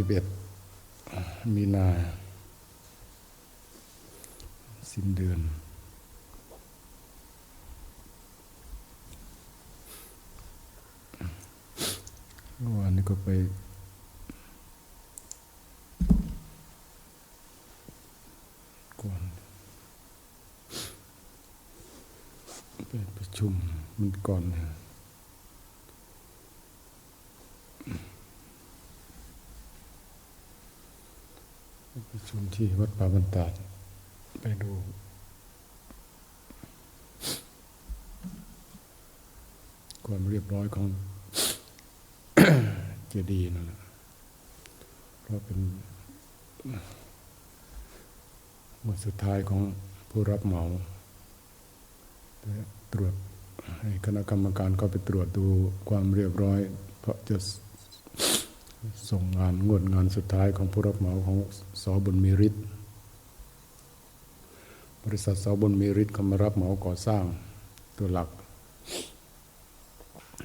สิบเอ็ดมีนา สิ้นเดือนเมื่อวานนี้ก็ไปก่อนไปประชุมมันก่อนนะ ประชุมที่วัดป่าบรรดาดไปดูความเรียบร้อยของเจดีย์นั่นแหละเพราะเป็นวันสุดท้ายของผู้รับเหมาแต่ตรวจให้คณะกรรมการก็ไปตรวจดูความเรียบร้อย เพราะจะ ส่งงานงวดงานสุดท้ายของผู้รับเหมาของสอบุญมีฤทธิ์บริษัทสอบุญมีฤทธิ์เขามารับเหมาก่อสร้างตัวหลัก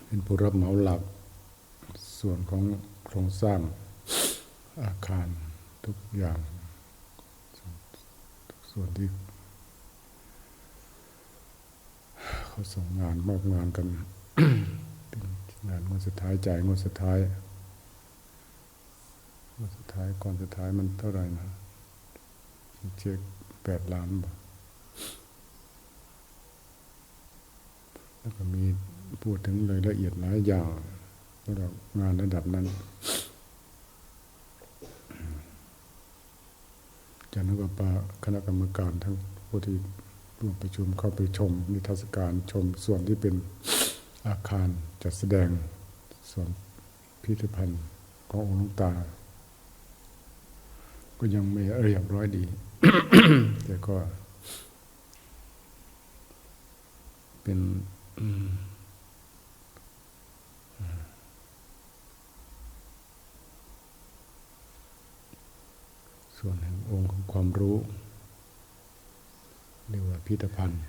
เป็นผู้รับเหมาหลัก ส่วนของโครงสร้างอาคารทุกอย่าง ส่วนที่เขาส่งงานมอบงานกัน เป็นงานงวดสุดท้ายจ่ายงวดสุดท้าย วดสุดท้ายก่อนสุดท้ายมันเท่าไหร่นะเช็คแปดล้านบาทแล้วก็มีพูดถึงรายละเอียดหลายอย่างสำหรับงานระดับนั้น จากนั้นก็ปาคณะกรรมการทั้งผู้ที่ร่วมประชุมเข้าไปชมนิทรรศการชมส่วนที่เป็นอาคารจัดแสดงส่วนพิพิธภัณฑ์ขององค์หลวงตา ก็ยังไม่เรียบร้อยดี แต่ก็ เป็นส่วนแห่งองค์ของความรู้เรียกว่าพิพิธภัณฑ์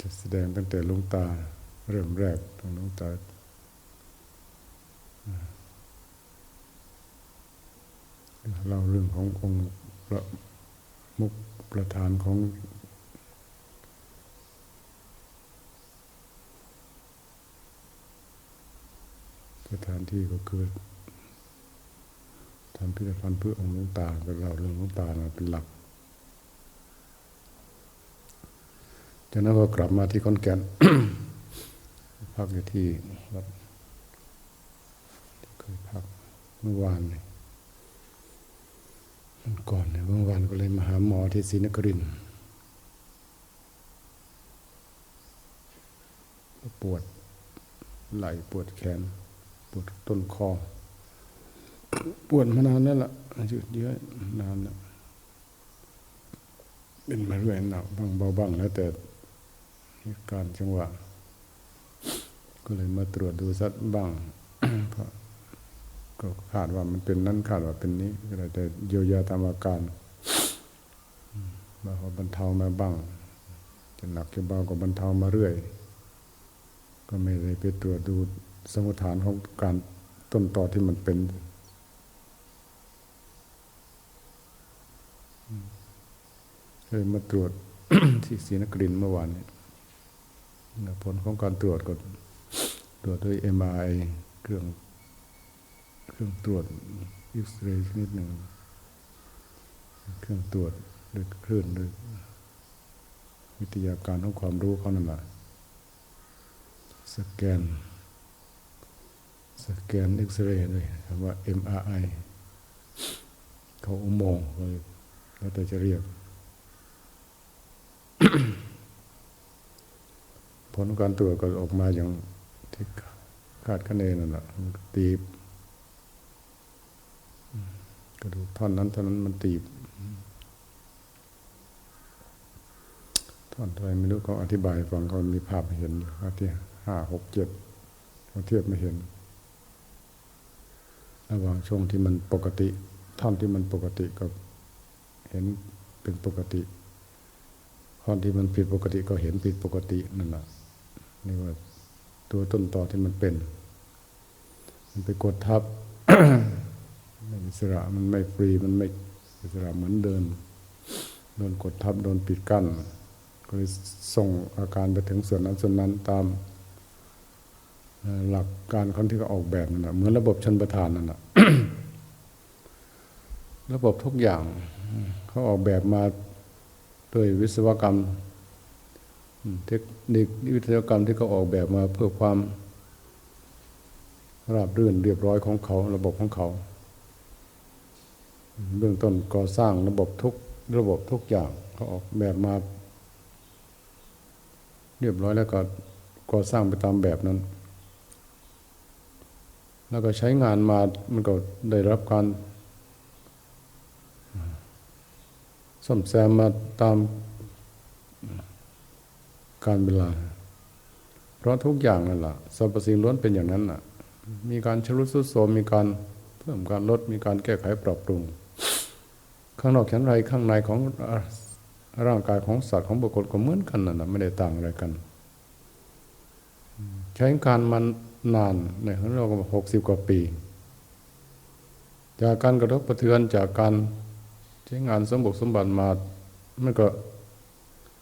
จะแสดงตั้งแต่ลุงตา เริ่มแรกตรงลุงตา เล่าเรื่องขององค์พระมุกประธานของสถานที่ก็คือทำพิธภัณฑ์เพื่อองค์หลวงตาก็เล่าเรื่องหลวงตามาเป็นหลักจากนั้นก็กลับมาที่ขอนแก่นพักอยู่ที่วัดที่เคยพักเมื่อวานเลย มันก่อนเนี่ยเมื่อวานก็เลยมาหาหมอที่ศรีนครินปวดไหล่ปวดแขน ปวดต้นคอ ปวดมานานแล้วล่ะยืดเยื้อนานแล้วเป็นมาเรื่อยหนักบ้างเบาบ้างแล้วแต่การจังหวะ ก็เลยมาตรวจดูสักบ้าง ก็คาดว่ามันเป็นนั้นคาดว่าเป็นนี้ก็เลยจะเยียวยาตามอาการบางบรรเทามาบ้าง จะหนักจะเบาก็บรรเทามาเรื่อย ก็ไม่ได้ไปตรวจดูสมุทฐานของการต้นต่อที่มันเป็นเลยมาตรวจที่ศรีนครินเมื่อวานนี้ผลของการตรวจก็ตรวจด้วย MRI เครื่อง เครื่องตรวจอ็กซเรย์ชนิดหนึ่ง เครื่องตรวจด้วยคลื่นด้วยวิทยาการของความรู้เขานั่นแหละสแกน สแกนเอ็กซเรย์ด้วยคำว่า MRI เขาอุโมงค์เลยแล้วแต่จะเรียก ผลการตรวจก็ออกมาอย่างที่คาดคะเนนั่นแหละตีบ กระดูกท่อนนั้นท่อนนั้นมันตีบท่อนอะไรไม่รู้เขาอธิบายฟังเขามีภาพเห็นอยู่ว่าที่ห้าหกเจ็ดเขาเทียบไม่เห็นระหว่างช่วงที่มันปกติ ท่อนที่มันปกติก็เห็นเป็นปกติ ท่อนที่มันผิดปกติก็เห็นผิดปกตินั่นแหละนี่ว่าตัวต้นตอที่มันเป็น มันไปกดทับ อิสระมันไม่ฟรีมันไม่อิสระเหมือนเดินโดนกดทับโดนปิดกั้นก็เลยส่งอาการไปถึงส่วนนั้นส่วนนั้นตามหลักการเขาที่เขาออกแบบนั่นแหะเหมือนระบบชนประทานนั่นแหะระบบทุกอย่างเขาออกแบบมาด้วยวิศวกรรมอืมเทคนิควิศวกรรมที่เขาออกแบบมาเพื่อความราบรื่นเรียบร้อยของเขา ระบบของเขา เบื้องต้นก่อสร้างระบบทุกระบบทุกอย่างเขาออกแบบมา เรียบร้อยแล้วก็ก่อสร้างไปตามแบบนั้น แล้วก็ใช้งานมามันก็ได้รับการซ่อมแซมมาตามการเวลา เพราะทุกอย่างนั่นแหละสรรพสิ่งล้วนเป็นอย่างนั้นน่ะ มีการชรุดทรุดโทรมมีการเพิ่มการลดมีการแก้ไขปรับปรุง ข้างนอกชั้นไรข้างในของร่างกายของสัตว์ของบุคคลก็เหมือนกันนั่นนะไม่ได้ต่างอะไรกัน ใช้การมันนานในของเราก็หกสิบกว่าปี จากการกระทบกระเทือนจากการใช้งานสมบุกสมบัติมามันก็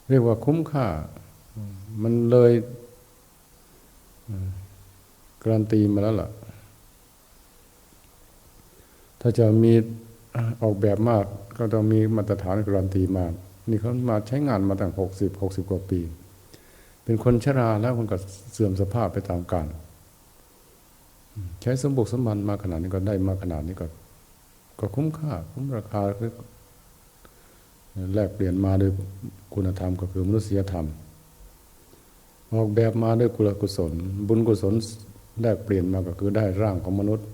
เรียกว่าคุ้มค่า มันเลยการันตีมาแล้วล่ะ ถ้าจะมีออกแบบมาก ก็ต้องมีมาตรฐานการันตีมากนี่เขามาใช้งานมาตั้งหกสิบหกสิบกว่าปี เป็นคนชราแล้วคนก็เสื่อมสภาพไปตามกาลใช้สมบุกสมบันมาขนาดนี้ก็ได้มาขนาดนี้ก็ ก็คุ้มค่า คุ้มราคาคือแลกเปลี่ยนมาโดยคุณธรรมก็คือมนุษยธรรม ออกแบบมาด้วยกุลกุศล บุญกุศลแลกเปลี่ยนมาก็คือได้ร่างของมนุษย์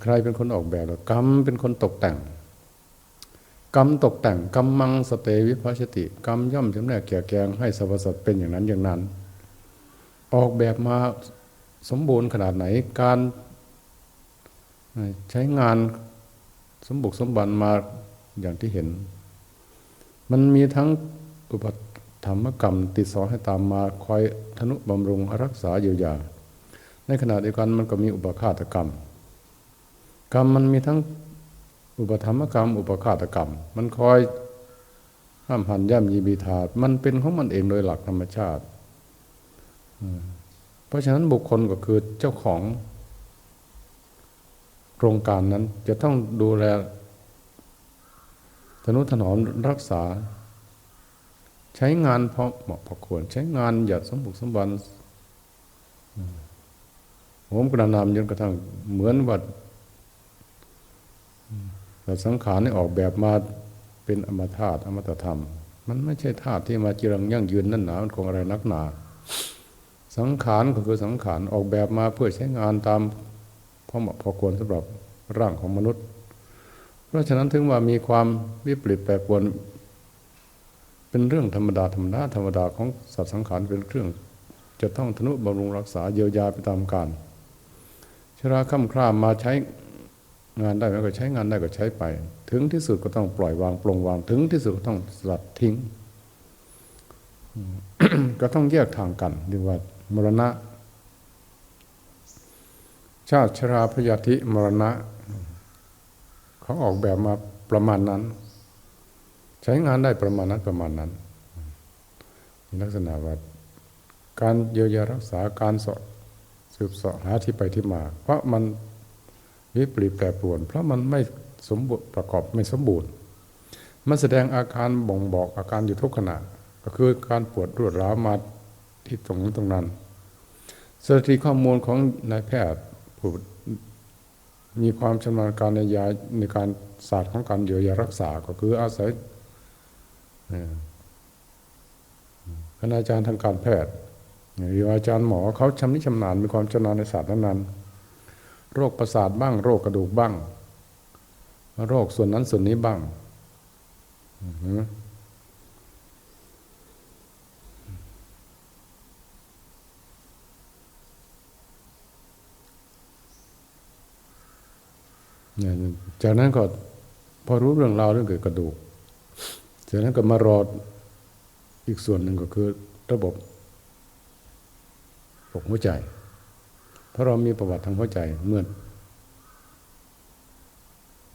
ใครเป็นคนออกแบบล่ะกรรมเป็นคนตกแต่ง กรรมตกแต่งกรรมังสเตวิภัชติ กรรมย่อมจำแนกแก่แกงให้สรรพสัตว์เป็นอย่างนั้นอย่างนั้น ออกแบบมาสมบูรณ์ขนาดไหนการใช้งานสมบุกสมบันมาอย่างที่เห็น มันมีทั้งอุปธรรมกรรม ติดสอนให้ตามมาคอยทนุบำรุงรักษาเยียวยา ในขณะเดียวกันมันก็มีอุปฆาตกรรม กรรมมันมีทั้งอุปธรรมกรรม อุปฆาตกรรม มันคอยห้ามหันย่ำยีบีทามันเป็นของมันเองโดยหลักธรรมชาติ เพราะฉะนั้นบุคคลก็คือเจ้าของ โครงการนั้นจะต้องดูแลทนุถนอมรักษา ใช้งานเพราะเหมาะพอควร ใช้งานหยัดสมบุกสมบันผมกระนำจนกระทั่งเหมือนว่า แต่สังขารนี่ออกแบบมาเป็นอมตะอมตะธรรม มันไม่ใช่ธาตุที่มาจรังยั่งยืนนั่นหนามันคงอะไรนักหนา สังขารก็คือสังขารออกแบบมาเพื่อใช้งานตามพอเหมาะพอควรสำหรับร่างของมนุษย์ เพราะฉะนั้นถึงว่ามีความวิปริตแปรปรวนเป็นเรื่องธรรมดาธรรมดาธรรมดาของสัตว์สังขารเป็นเครื่อง จะต้องทนุบำรุงรักษาเยียวยาไปตามการชราค่ำคร่ามาใช้ งานได้ก็ใช้งานได้ก็ใช้ไป ถึงที่สุดก็ต้องปล่อยวางปลงวาง ถึงที่สุดก็ต้องสลัดทิ้ง ก็ต้องแยกทางกันเรียกว่ามรณะ ชาติชราพยาธิมรณะ เขาออกแบบมาประมาณนั้น ใช้งานได้ประมาณนั้นประมาณนั้นลักษณะว่าการเยียวยารักษาการสอดสืบเสาะหาที่ไปที่มา เพราะมัน วิปริตแปรปรวน เพราะมันไม่สมบูรณ์ประกอบไม่สมบูรณ์ มันแสดงอาการบ่งบอกอาการอยู่ทุกขณะ ก็คือการปวดรวดร้าวมาที่ตรงนั้ตรงนั้นสถิติข้อมูลของนายแพทย์ผู้มีความชำนาญการในยาในการศาสตร์ของการเยียวยารักษาก็คืออาศัยคณาจารย์ทางการแพทย์หรืออาจารย์หมอเขาชำนิชำนาญมีความชำนาญในศาสตร์นั้นๆ โรคประสาทบ้าง โรคกระดูกบ้าง โรคส่วนนั้นส่วนนี้บ้างจากนั้นก็พอรู้เรื่องราวเรื่องเกี่ยวกับกระดูก จากนั้นก็มารออีกส่วนหนึ่งก็คือระบบปกหัวใจ เพราะเรามีประวัติทางหัวใจเมื่อ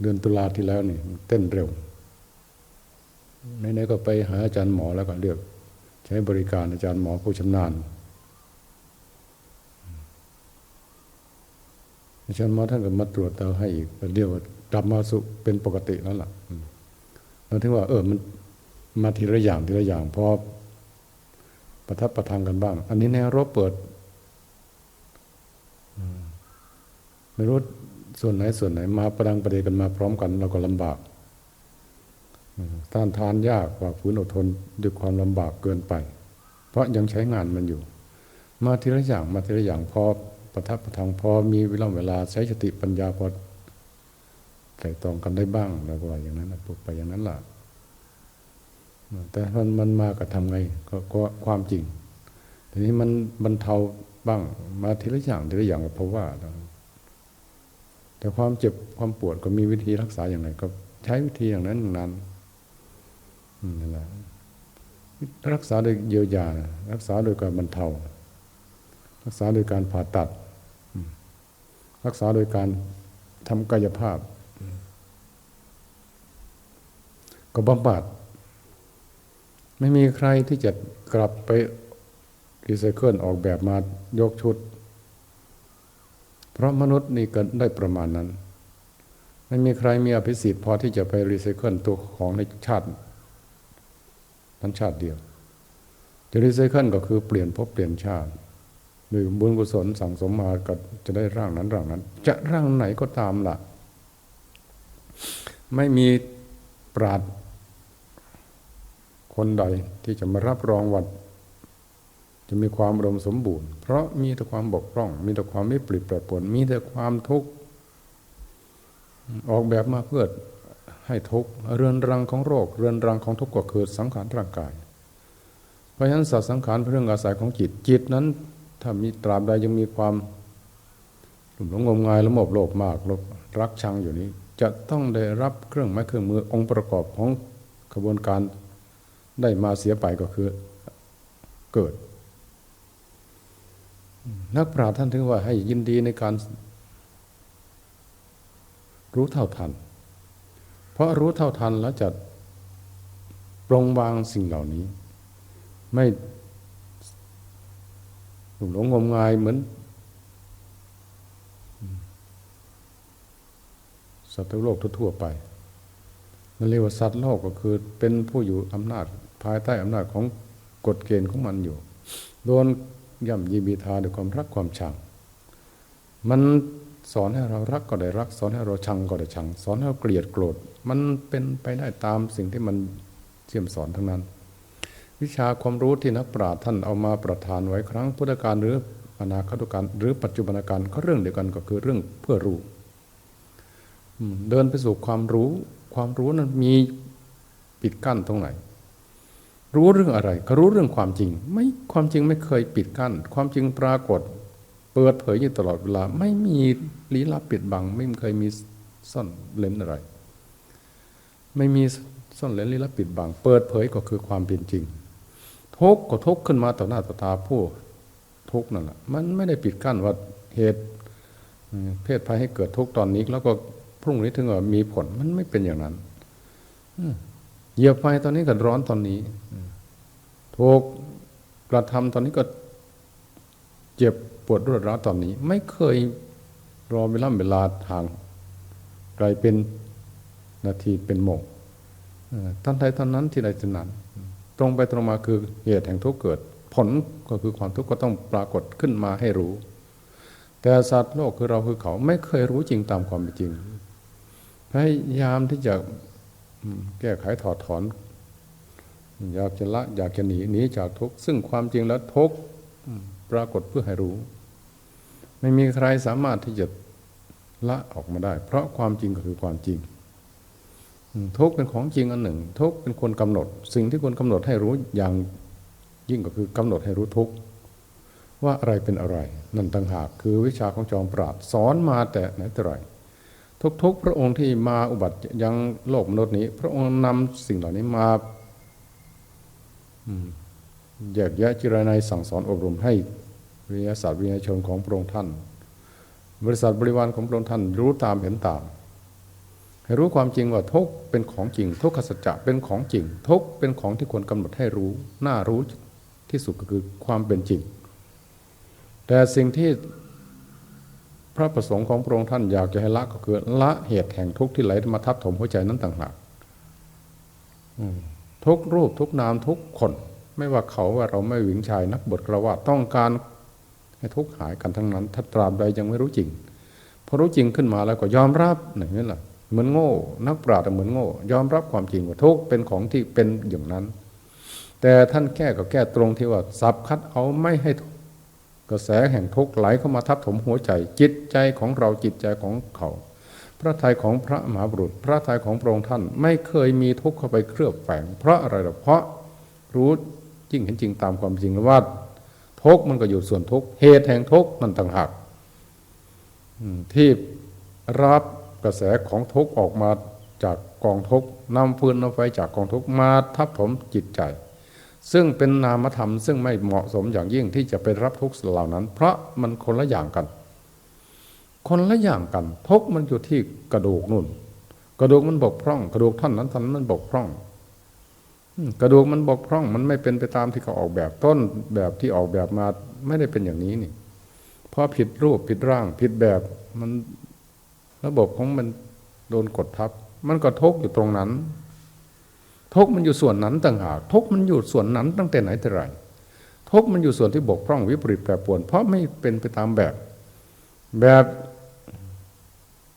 เดือนตุลาที่แล้วนี่เต้นเร็วไหนๆก็ไปหาอาจารย์หมอแล้วก็เลือก ใช้บริการอาจารย์หมอผู้ชำนาญ อาจารย์หมอท่านก็มาตรวจเตาให้อีกเดียวกลับมาสุเป็นปกติแล้วล่ะเราถึงว่า เออมันมาทีละอย่างทีละอย่างพอประทับประทังกันบ้าง อันนี้แนวรบเปิด ไม่รู้ส่วนไหนส่วนไหนมาประดังประเดกันมาพร้อมกันเราก็ลำบากต้านทานยากกว่าฝืนอดทนด้วยความลำบากเกินไป เพราะยังใช้งานมันอยู่ มาทีละอย่างมาทีละอย่างพอประทับประทังพอมีเวลาเวลาใช้สติปัญญาพอใส่ตองกันได้บ้างแล้วก็อย่างนั้นปลุกไปอย่างนั้นล่ะแต่มันมันมากับทำไงก็ก็ความจริงทีนี้มันบรรเทาบ้างมาทีละอย่างทีละอย่างก็เพราะว่า แต่ความเจ็บความปวดก็มีวิธีรักษาอย่างไร ก็ใช้วิธีอย่างนั้นอย่างนั้นนั่นแหละรักษาโดยเยียวยา รักษาโดยการบรรเทา รักษาโดยการผ่าตัด รักษาโดยการทำกายภาพ ก็บำบัดไม่มีใครที่จะกลับไปรีไซเคิลออกแบบมายกชุด ราะมนุษย์นี่ก็ได้ประมาณนั้น ไม่มีใครมีอภิสิทธิ์พอที่จะไปรีไซเคิลตัวของในชาตินั้นชาติเดียว จะรีไซเคิลก็คือเปลี่ยนภพเปลี่ยนชาติหรือบุญกุศลสั่งสมมาก็จะได้ร่างนั้นร่างนั้น จะร่างไหนก็ตามล่ะ ไม่มีปราดคนใดที่จะมารับรองวัด จะมีความรมสมบูรณ์ เพราะมีแต่ความบกพร่อง มีแต่ความไม่ปริบแปรปวนมีแต่ความทุกข์ออกแบบมาเพื่อให้ทุกข์เรือนรังของโรค เรือนรังของทุกข์ก็คือสังขารร่างกาย เพราะฉะนั้นสัตว์สังขารเป็นเรื่องอาศัยของจิตจิตนั้น ถ้ามีตราบใดยังมีความหลุ่มหลงงมงายละโมบโลภมากลบรักชังอยู่นี้ จะต้องได้รับเครื่องไม้เครื่องมือองค์ประกอบของกระบวนการได้มาเสียไปก็คือเกิด นักปราชญ์ท่านถึงว่าให้ยินดีในการรู้เท่าทัน เพราะรู้เท่าทันแล้วจะปรงวางสิ่งเหล่านี้ ไม่หลงงมงายเหมือนสัตว์โลกทั่วไปนั่นเรียกว่าสัตว์โลกก็คือเป็นผู้อยู่อำนาจภายใต้อำนาจของกฎเกณฑ์ของมันอยู่ โดน ย่ำยีบีทาด้วยความรักความชัง มันสอนให้เรารักก็ได้รัก สอนให้เราชังก็ได้ชัง สอนให้เราเกลียดโกรธ มันเป็นไปได้ตามสิ่งที่มันเชี่ยมสอนทั้งนั้น วิชาความรู้ที่นักปราชญ์ท่านเอามาประทานไว้ครั้งพุทธกาลหรืออนาคตการหรือปัจจุบันการก็เรื่องเดียวกันก็คือเรื่องเพื่อรู้เดินไปสู่ความรู้ ความรู้นั้นมีปิดกั้นตรงไหน รู้เรื่องอะไรก็รู้เรื่องความจริง ไม่ความจริงไม่เคยปิดกั้น ความจริงปรากฏ เปิดเผยอยู่ตลอดเวลา ไม่มีลี้ลับปิดบัง ไม่เคยมีซ่อนเล้นอะไร ไม่มีซ่อนเล้นลี้ลับปิดบัง เปิดเผยก็คือความเป็นจริง ทุกก็ทุกขึ้นมาต่อหน้าต่อตาผู้ทุกนั่นแหละมันไม่ได้ปิดกั้นว่าเหตุเพศภัยให้เกิดทุกตอนนี้ แล้วก็พรุ่งนี้ถึงว่ามีผลมันไม่เป็นอย่างนั้น เหยียบไฟตอนนี้ก็ร้อนตอนนี้ถูกกระทำตอนนี้ก็เจ็บปวดรวดร้าวตอนนี้ ไม่เคยรอเวลาเวลาทางไกลเป็นนาทีเป็นโมงตอนใดตอนนั้นที่ใดที่นั้น ตรงไปตรงมาคือเหตุแห่งทุกข์เกิด ผลก็คือความทุกข์ก็ต้องปรากฏขึ้นมาให้รู้ แต่สัตว์โลกคือเราคือเขาไม่เคยรู้จริงตามความเป็นจริงพยายามที่จะ แก้ไขถอดถอน อยากจะละ อยากจะหนีหนีจากทุกข์ซึ่งความจริงแล้วทุกข์ปรากฏเพื่อให้รู้ ไม่มีใครสามารถที่จะละออกมาได้ เพราะความจริงก็คือความจริง ทุกเป็นของจริงอันหนึ่ง ทุกเป็นคนกำหนด สิ่งที่ควรกำหนดให้รู้อย่างยิ่งก็คือกำหนดให้รู้ทุกว่าอะไรเป็นอะไร นั่นต่างหากคือวิชาของจอมปราดสอนมาแต่ไหนแต่ไร ทุกๆ พระองค์ที่มาอุบัติยังโลกมนุษย์นี้ พระองค์นำสิ่งเหล่านี้มาแยกแยะจิรนัยสั่งสอนอบรมให้วิทยาศาสตร์วิทยาชนของพระองค์ท่าน บริษัทบริวารของพระองค์ท่านรู้ตามเห็นตาม ให้รู้ความจริงว่าทุกเป็นของจริง ทุกขสัจจะเป็นของจริง ทุกเป็นของที่ควรกำหนดให้รู้ น่ารู้ที่สุดก็คือความเป็นจริง แต่สิ่งที่ พระประสงค์ของพระองค์ท่านอยากจะให้ละก็คือละเหตุแห่งทุกข์ที่ไหลมาทับถมหัวใจนั้นต่างหากทุกรูปทุกนามทุกคน ไม่ว่าเขาว่าเราไม่หวิงชายนักบทกระว่าต้องการให้ทุกข์หายกันทั้งนั้น ถ้าตราบใดยังไม่รู้จริงพอรู้จริงขึ้นมาแล้วก็ยอมรับอย่างนี้แหละเหมือนโง่ นักปราชญ์เหมือนโง่ ยอมรับความจริงว่าทุกข์เป็นของที่เป็นอย่างนั้น แต่ท่านแก้ก็แก้ตรงที่ว่าสับคัดเอาไม่ให้ทุ กระแสแห่งทุกข์ไหลเข้ามาทับถมหัวใจ จิตใจของเราจิตใจของเขา พระทัยของพระมหาบุรุษ พระทัยของพระองค์ท่านไม่เคยมีทุกข์เข้าไปเคลือบแฝง เพราะอะไรหรอเพราะรู้จริงเห็นจริงตามความจริงว่าทุกข์มันก็อยู่ส่วนทุกข์เหตุแห่งทุกข์มันต่างหากที่รับกระแสของทุกข์ออกมาจากกองทุกข์นำฟืนนำไฟจากกองทุกข์มาทับถมจิตใจ ซึ่งเป็นนามธรรม ซึ่งไม่เหมาะสมอย่างยิ่งที่จะไปรับทุกข์เหล่านั้น เพราะมันคนละอย่างกัน คนละอย่างกันทุกมันอยู่ที่กระดูกนู่น กระดูกมันบกพร่อง กระดูกท่อนนั้นท่อนนั้นมันบกพร่องกระดูกมันบกพร่องมันไม่เป็นไปตามที่เขาออกแบบต้นแบบที่ออกแบบมาไม่ได้เป็นอย่างนี้นี่เพราะผิดรูปผิดร่าง ผิดแบบมันระบบของมันโดนกดทับ มันก็ทุกอยู่ตรงนั้น ทุกมันอยู่ส่วนนั้นต่างหากทุกมันอยู่ส่วนนั้นตั้งแต่ไหนแต่ไรทุกมันอยู่ส่วนที่บกพร่องวิปริตแปรปรวน เพราะไม่เป็นไปตามแบบ แบบ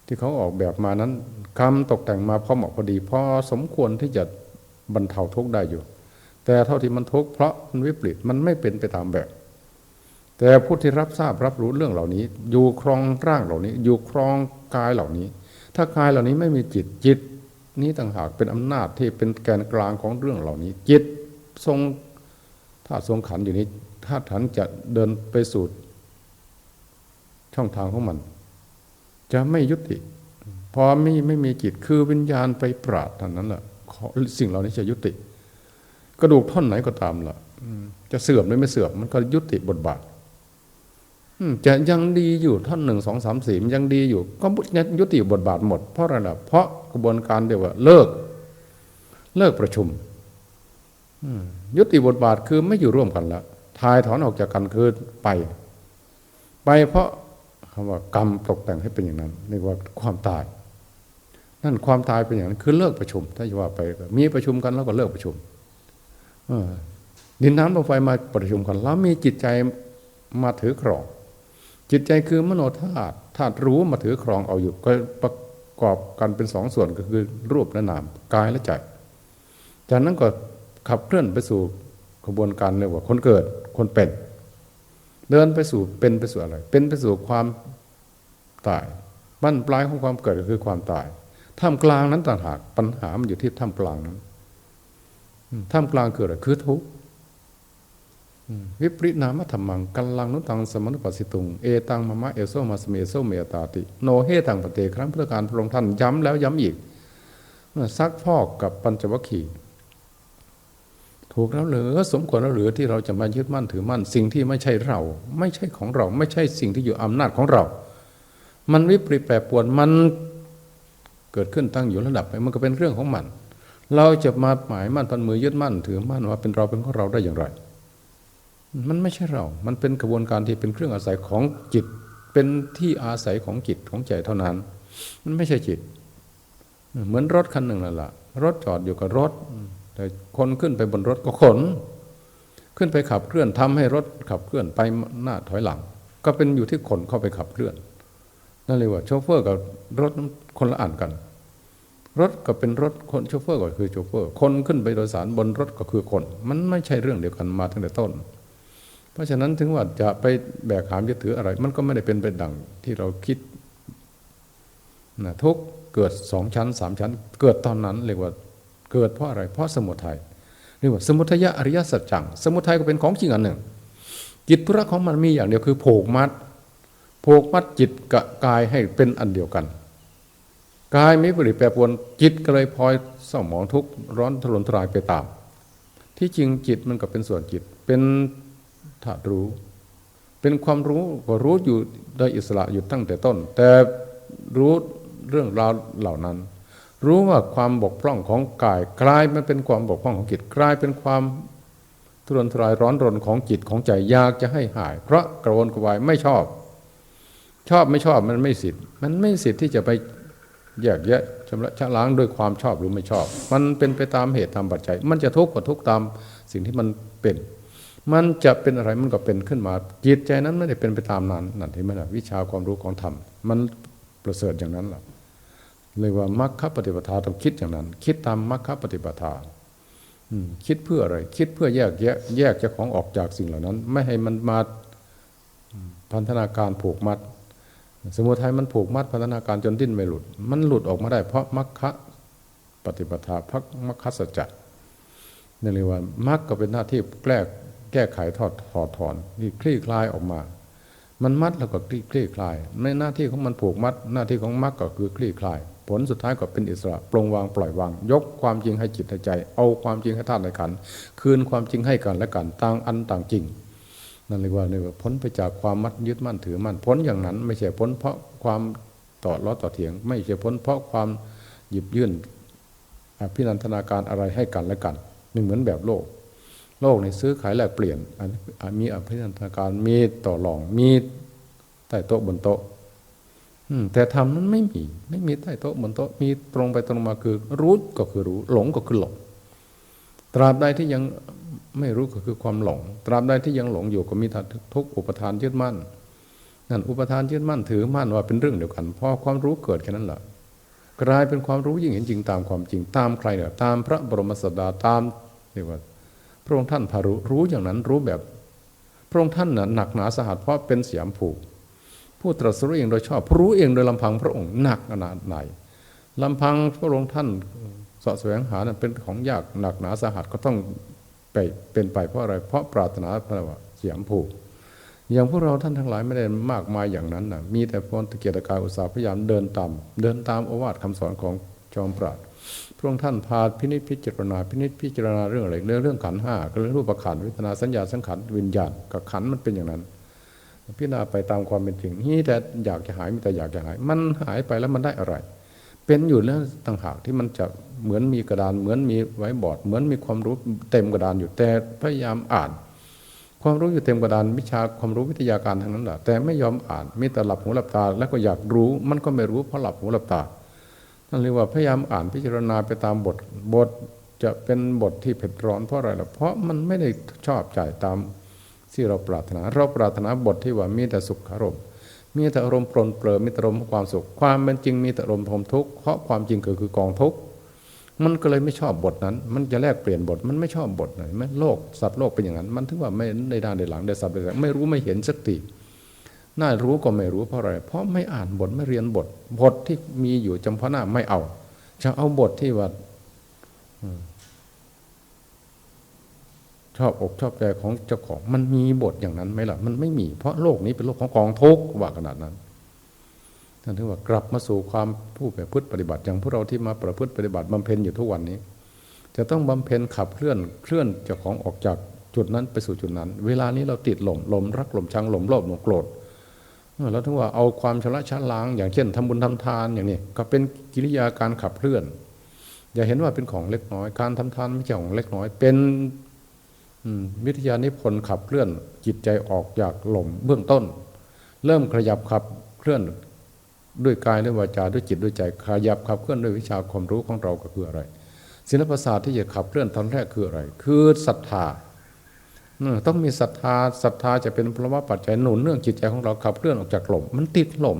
ที่เขาออกแบบมานั้นคำตกแต่งมาพอเหมาะพอดีพอสมควรที่จะบรรเทาทุกข์ได้อยู่ แต่เท่าที่มันทุกข์เพราะมันวิปริตมันไม่เป็นไปตามแบบ แต่ผู้ที่รับทราบรับรู้เรื่องเหล่านี้ อยู่ครองร่างเหล่านี้ อยู่ครองกายเหล่านี้ ถ้ากายเหล่านี้ไม่มีจิตจิต นี้ต่างหากเป็นอำนาจที่เป็นแกนกลางของเรื่องเหล่านี้ จิตทรงถ้าทรงขันอยู่นี้ถ้าขันจะเดินไปสู่ช่องทางของมัน จะไม่ยุติ พอไม่ไม่มีจิตคือวิญญาณไปปราดเท่านั้นแหละสิ่งเหล่านี้จะยุติ กระดูกท่อนไหนก็ตามล่ะจะเสื่อมหรือไม่เสื่อมมันก็ยุติบทบาท จะยังดีอยู่ท่อนหนึ่งสองสามสี่ยังดีอยู่ ก็ยุติบทบาทหมด เพราะอะไรล่ะเพราะกระบวนการเดียวว่าเลิก เลิกประชุมยุติบทบาทคือไม่อยู่ร่วมกันแล้วทายถอนออกจากกันคือไป ไปเพราะคำว่ากรรมตกแต่งให้เป็นอย่างนั้นเรียกว่าความตาย นั่นความตายเป็นอย่างนั้น คือเลิกประชุม ถ้าจะว่าไป มีประชุมกันแล้วก็เลิกประชุมดินน้ำลมไฟมาประชุมกัน แล้วมีจิตใจมาถือครอง จิตใจคือมโนธาตุธาตุรู้มาถือครองเอาอยู่ก็ประกอบกันเป็นสองส่วนก็คือรูปและนามกายและใจจากนั้นก็ขับเคลื่อนไปสู่กระบวนการเรียกว่าคนเกิดคนเป็น เดินไปสู่เป็นไปสู่อะไร เป็นไปสู่ความตายบั้นปลายของความเกิดก็คือความตายท่ามกลางนั้นต่างหากปัญหามันอยู่ที่ท่ามกลางนั้นท่ามกลางคืออะไรคือทุกข์ วิปริณามธรรมังกัลลังนุตังสมนุปัสสิตุง เอตังมะมะเอโซมาสเมโซเมตาติ โนเฮตังปเตครั้งพุทธการพระองค์ท่านย้ำแล้วย้ำอีกเมื่อซักพอกกับปัญจวัคคีย์ถูกแล้วเหรือสมควรแล้วเหรือที่เราจะมายึดมั่นถือมั่น สิ่งที่ไม่ใช่เรา ไม่ใช่ของเรา ไม่ใช่สิ่งที่อยู่อำนาจของเรา มันวิปริตแปรปวนมันเกิดขึ้นตั้งอยู่ระดับไปมันก็เป็นเรื่องของมัน เราจะมาหมายมั่นพันมือยึดมั่นถือมั่นว่าเป็นเราเป็นของเราได้อย่างไร มันไม่ใช่เรา มันเป็นกระบวนการที่เป็นเครื่องอาศัยของจิต เป็นที่อาศัยของจิตของใจเท่านั้น มันไม่ใช่จิต เหมือนรถคันหนึ่งนั่นแหละรถจอดอยู่กับรถ แต่คนขึ้นไปบนรถก็ขน ขึ้นไปขับเคลื่อนทำให้รถขับเคลื่อนไปหน้าถอยหลัง ก็เป็นอยู่ที่คนเข้าไปขับเคลื่อน นั่นเลยว่าโชเฟอร์กับรถคนละอันกัน รถก็เป็นรถคนโชเฟอร์ก็คือโชเฟอร์ คนขึ้นไปโดยสารบนรถก็คือคน มันไม่ใช่เรื่องเดียวกันมาตั้งแต่ต้น เพราะฉะนั้นถึงว่าจะไปแบกหามยึดถืออะไร มันก็ไม่ได้เป็นไปดังที่เราคิดนะทุกข์เกิดสองชั้นสามชั้น เกิดตอนนั้นเรียกว่าเกิดเพราะอะไร เพราะสมุทัยเรียกว่าสมุทัยอริยสัจจัง สมุทัยก็เป็นของจริงอันหนึ่ง กิจธุระของมันมีอย่างเดียวคือโผกมัดโผกมัดจิตกับกายให้เป็นอันเดียวกันกายไม่ปริแปรปวนจิตก็เลยพลอยเศร้าหมองทุกข์ร้อนทรนทรายไปตาม ที่จริงจิตมันก็เป็นส่วนจิต เป็น ธาตุรู้ เป็นความรู้ก็รู้อยู่โดยอิสระอยู่ตั้งแต่ต้น แต่รู้เรื่องราวเหล่านั้น รู้ว่าความบกพร่องของกายกลายมาเป็นความบกพร่องของจิตกลายเป็นความทุรนทุรายร้อนรนของจิตของใจอยากจะให้หาย เพราะกระวนกระวายไม่ชอบ ชอบไม่ชอบมันไม่สิทธิ์ มันไม่สิทธิ์ที่จะไปแยกแยะชำระชะล้างด้วยความชอบหรือไม่ชอบ มันเป็นไปตามเหตุตามปัจจัย มันจะทุกข์ก็ทุกข์ตามสิ่งที่มันเป็น มันจะเป็นอะไรมันก็เป็นขึ้นมา จิตใจนั้นไม่ได้เป็นไปตามนั้นนั่นที่มันวิชาความรู้ของธรรม มันประเสริฐอย่างนั้นแหละเลยว่ามรรคปฏิปทาต้องคิดอย่างนั้น คิดตามมรรคปฏิปทาคิดเพื่ออะไร คิดเพื่อแยกแยะแยกเจ้าของออกจากสิ่งเหล่านั้น ไม่ให้มันมาพันธนาการผูกมัด สมุทัยมันผูกมัดพันธนาการจนดิ้นไม่หลุด มันหลุดออกมาได้ เพราะมรรคปฏิปทาพักมรรคสัจจะนี่เรียกว่ามรรคก็เป็นหน้าที่แก้ แก้ไขทอดถอดถอนนี่คลี่คลายออกมา มันมัดแล้วก็คลี่คลี่คลาย ในหน้าที่ของมันผูกมัด หน้าที่ของมรรคก็คือคลี่คลาย ผลสุดท้ายก็เป็นอิสระปลงวางปล่อยวาง ยกความจริงให้จิตให้ใจ เอาความจริงให้ธาตุในขันคืนความจริงให้กันและกันต่างอันต่างจริงนั่นเรียกว่าเรียกว่าพ้นไปจากความมัดยึดมั่นถือมั่นพ้นอย่างนั้น ไม่ใช่พ้นเพราะความต่อล้อต่อเถียง ไม่ใช่พ้นเพราะความหยิบยื่นอภินันทนาการอะไรให้กันและกันไม่เหมือนแบบโลก โลกในซื้อขายแลกเปลี่ยนมีอภินันาการมีต่อรองมีใต้โต๊ะบนโต๊ะแต่ธรรมนั้นไม่มี ไม่มีใต้โต๊ะบนโต๊ะมีตรงไปตรงมาคือ รู้ก็คือรู้ หลงก็คือหลง ตราบใดที่ยังไม่รู้ก็คือความหลง ตราบใดที่ยังหลงอยู่ก็มีทุกอุปทานยึดมั่นนั่นอุปทานยึดมั่นถือมั่นว่าเป็นเรื่องเดียวกันพอความรู้เกิดแค่นั้นแหละกลายเป็นความรู้ยิ่งเห็นจริงตามความจริงตามใครเนี่ยตามพระบรมศาสดาตามเรียกว่า พระองค์ท่านพารู้รู้อย่างนั้นรู้แบบ พระองค์ท่านน่ะหนักหนาสหัสเพราะเป็นเสียมผูกผู้ตรัสรู้เองโดยชอบรู้เองโดยลำพังพระองค์หนักขนาดไหนลำพังพระองค์ท่านสาะแสวงหาเป็นของยากหนักหนาสาหัสก็ต้องไปเป็นไปเพราะอะไรเพราะปรารถนาพระว่าเสียมผูกอย่างพวกเราท่านทั้งหลายไม่ได้มากมายอย่างนั้นนะมีแต่พรตะเกียรตะกายอุตสาห์พยายามเดินตามเดินตามโอวาทคำสอนของจอมปราด พระองค์ท่านพาพินิจพิจารณาพินิจพิจารณาเรื่องอะไรเรื่องเรื่องขันห้าก็เรื่องรูปขันวิทนาสัญญาสังขารวิญญาณกับขันมันเป็นอย่างนั้น พิจารณาไปตามความเป็นจริงนี่แต่อยากจะหายมีแต่อยากจะหาย มันหายไปแล้วมันได้อะไร เป็นอยู่แล้วต่างหากที่มันจะเหมือนมีกระดานเหมือนมีไว้บอร์ดเหมือนมีความรู้เต็มกระดานอยู่แต่พยายามอ่าน ความรู้อยู่เต็มกระดานวิชาความรู้วิทยาการทั้งนั้นแหละแต่ไม่ยอมอ่านมีแต่หลับหูหลับตาแล้วก็อยากรู้มันก็ไม่รู้เพราะหลับหูหลับตา นั่นเรียกว่าพยายามอ่านพิจารณาไปตามบทบทจะเป็นบทที่เผ็ดร้อนเพราะอะไรล่ะเพราะมันไม่ได้ชอบใจตามที่เราปรารถนา เราปรารถนาบทที่ว่ามีแต่สุขอารมณ์มีแต่อารมณ์ปรนเปรอมีแต่อารมณ์ความสุข ความเป็นจริงมีแต่อารมณ์ทุกข์เพราะความจริงก็คือกองทุกข์มันก็เลยไม่ชอบบทนั้น มันจะแลกเปลี่ยนบท มันไม่ชอบบทไหนไม่โลกสัตว์โลกเป็นอย่างนั้น มันถึงว่าไม่ในด้านในหลังในสัตว์ในไม่รู้ไม่เห็นสักที น่ารู้ก็ไม่รู้เพราะอะไร เพราะไม่อ่านบทไม่เรียนบท บทที่มีอยู่จำเพาะหน้าไม่เอา จะเอาบทที่ว่าชอบอกชอบใจของเจ้าของ มันมีบทอย่างนั้นไหมล่ะ มันไม่มี เพราะโลกนี้เป็นโลกของกองทุกข์ว่าขนาดนั้นท่านถึงว่ากลับมาสู่ความผู้ประพฤติปฏิบัติ อย่างพวกเราที่มาประพฤติปฏิบัติบำเพ็ญอยู่ทุกวันนี้ จะต้องบำเพ็ญขับเคลื่อนเคลื่อนเจ้าของออกจากจุดนั้นไปสู่จุดนั้น เวลานี้เราติดหลมลมรักลมชังลมโลภลมโกรธ เราถึงว่าเอาความชำระชะล้าง อย่างเช่นทำบุญทำทานอย่างนี้ก็เป็นกิริยาการขับเคลื่อน อย่าเห็นว่าเป็นของเล็กน้อย การทำทานไม่ใช่ของเล็กน้อย เป็นวิทยานิพนธ์ขับเคลื่อนจิตใจออกจากหล่มเบื้องต้น เริ่มขยับขับเคลื่อนด้วยกายด้วยวาจาด้วยจิตด้วยใจขยับขับเคลื่อนด้วยวิชาความรู้ของเราก็คืออะไรศิลปศาสตร์ที่จะขับเคลื่อนตอนแรกคืออะไร คือศรัทธา ต้องมีศรัทธาศรัทธาจะเป็นพระวปัจจัยหนุนเรื่องจิตใจของเราขับเคลื่อนออกจากลมมันติดลม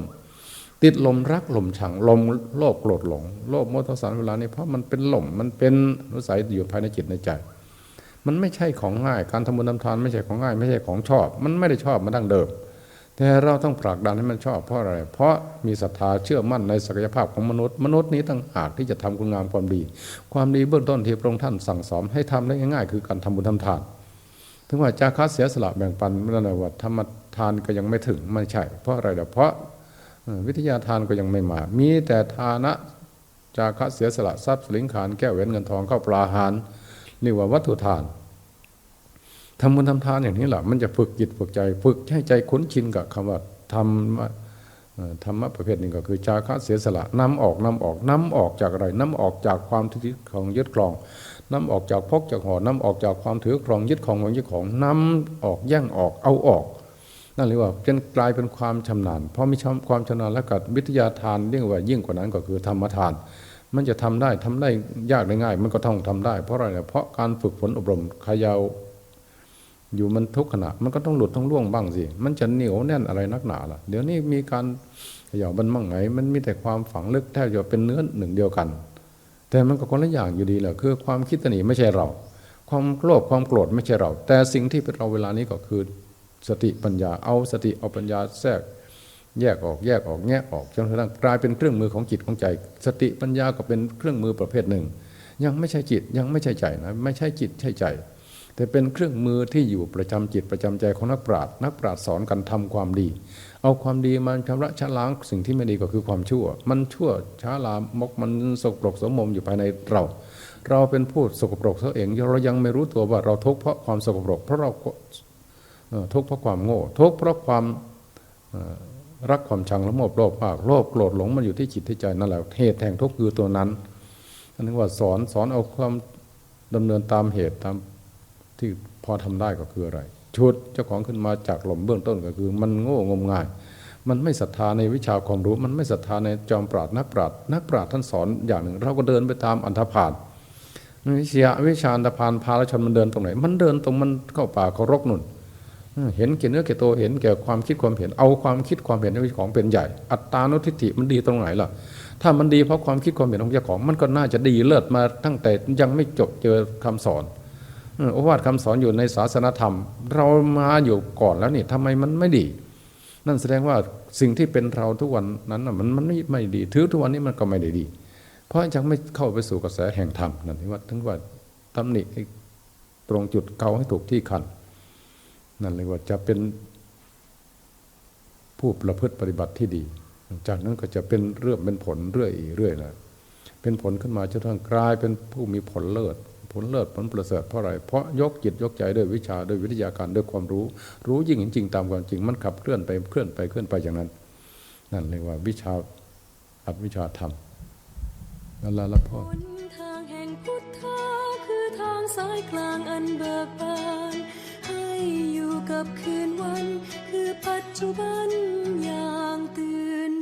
ติดลมรักลมชังลมโลภโกรธหลงโลภโมทสารเวลานี้เพราะมันเป็นลมมันเป็นนุสัยอยู่ภายในจิตในใจ มันไม่ใช่ของง่าย การทำบุญทำทานไม่ใช่ของง่าย ไม่ใช่ของชอบ มันไม่ได้ชอบมาดั้งเดิม แต่เราต้องผลักดันให้มันชอบเพราะอะไร เพราะมีศรัทธาเชื่อมั่นในศักยภาพของมนุษย์ มนุษย์นี้ตั้งหากที่จะทำคุณงามความดี ความดีเบื้องต้นที่พระองค์ท่านสั่งสอนให้ทำได้ง่ายๆ คือการทำบุญทำทาน ถึงว่าจาคัสเสียสละแบ่งปันไม่ได้ว่าธรรมทานก็ยังไม่ถึงไม่ใช่ เพราะอะไรเดี๋ยวเพราะวิทยาทานก็ยังไม่มา มีแต่ทานะจาคัสเสียสละทรัพย์สินขานแก้วเว้นเงินทองเข้าปลาหารเรียกว่าวัตถุทานทำบุญทำทานอย่างนี้แหละมันจะฝึกจิตฝึกใจ ฝึกให้ใจคุ้นชินกับคำว่าธรรมธรรมะประเภทหนึ่งก็คือจาคะเสียสละนำออกนำออกนำออกจากอะไรนำออกจากความที่ของยึดครอง น้ำออกจากพกจากห่อน้ำออกจากความถือครองยึดของของยึดของน้ำออกแย่งออกเอาออก นั่นเรียกว่าเป็นกลายเป็นความชำนาญเพอมีความชำนาญแล้วกับวิทยาทานเรียกว่ายิ่งกว่านั้นก็คือธรรมทาน มันจะทำได้ทำได้ยากได้ง่าย มันก็ต้องทำได้ เพราะอะไรเนี่ยเพราะการฝึกฝนอบรมขยาวอยู่มันทุกขณะมันก็ต้องหลุดต้องล่วงบ้างสิ มันจะเหนียวแน่นอะไรนักหนาล่ะ เดี๋ยวนี้มีการขย่ามันมั่งไง มันมีแต่ความฝังลึกแทบจะเป็นเนื้อหนึ่งเดียวกัน แต่มันก็คนละอย่างอยู่ดีแหละคือความคิดตนีไม่ใช่เรา ความโลภความโกรธไม่ใช่เรา แต่สิ่งที่เป็นเราเวลานี้ก็คือ สติปัญญาเอาสติเอาปัญญาแทรก แยกออกแยกออกแยกออกจนกระทั่งกลายเป็นเครื่องมือของจิตของใจ สติปัญญาก็เป็นเครื่องมือประเภทหนึ่ง ยังไม่ใช่จิตยังไม่ใช่ใจนะไม่ใช่จิตใช่ใจ แต่เป็นเครื่องมือที่อยู่ประจำจิตประจำใจของนักปราชญ์นักปราชญ์สอนกันทำความดี เอาความดีมาชำระชะล้างสิ่งที่ไม่ดีก็คือความชั่ว มันชั่วช้าลามกมันสกปรกสมมอยู่ภายในเรา เราเป็นผู้สกปรกซะเองเรายังไม่รู้ตัวว่าเราทุกข์เพราะความสกปรก เพราะเราทุกข์เพราะความโง่ ทุกข์เพราะความรักความชังและโมบโลภมากโลภโกรธหลงมันอยู่ที่จิตที่ใจนั่นแหละเหตุแห่งทุกข์คือตัวนั้นอันนี้ว่าสอนสอนเอาความดำเนินตามเหตุตามที่พอทำได้ก็คืออะไร ชุดเจ้าของขึ้นมาจากหล่มเบื้องต้นก็คือ มันโง่งมงาย มันไม่ศรัทธาในวิชาความรู้ มันไม่ศรัทธาในจอมปราดนักปราดนักปราดท่านสอนอย่างหนึ่ง เราก็เดินไปตามอันธพาลวิชาวิชาอันธพาลพาลชนมันเดินตรงไหน มันเดินตรงมันเข้าป่าเขารกนุ่นเห็นแก่เนื้อแก่ตัวเห็นแก่ความคิดความเห็น เอาความคิดความเห็นในของเป็นใหญ่ อัตตานุทิฏฐิมันดีตรงไหนล่ะ ถ้ามันดีเพราะความคิดความเห็นของเจ้าของ มันก็น่าจะดีเลิศมาตั้งแต่ยังไม่จบเจอคำสอน โอวาทคำสอนอยู่ในศาสนธรรม เรามาอยู่ก่อนแล้วนี่ทำไมมันไม่ดี นั่นแสดงว่าสิ่งที่เป็นเราทุกวันนั้นมันมันไม่ไม่ดีถือทุกวันนี้มันก็ไม่ได้ดี เพราะยังไม่เข้าไปสู่กระแสแห่งธรรมนั่นที่ว่าถึงว่าตำหนิตรงจุดเกาให้ถูกที่คันนั่นเลยว่าจะเป็นผู้ประพฤติปฏิบัติที่ดี จากนั้นก็จะเป็นเรื่องเป็นผลเรื่อยเรื่อยนะเป็นผลขึ้นมาจนกระทั่งกลายเป็นผู้มีผลเลิศ ผลเลิศผลประเสริฐเพราะอะไร เพราะยกจิตยกใจด้วยวิชาด้วยวิทยาการด้วยความรู้ รู้ยิ่งจริงตามความจริงมันขับเคลื่อนไปเคลื่อนไปเคลื่อนไปอย่างนั้น นั่นเรียกว่าวิชาอัดวิชาธรรมนั่นละละพ่อทางแห่งพุทธะคือทางสายกลางอันเบิกบานให้อยู่กับคืนวัน คือปัจจุบันอย่างตื่น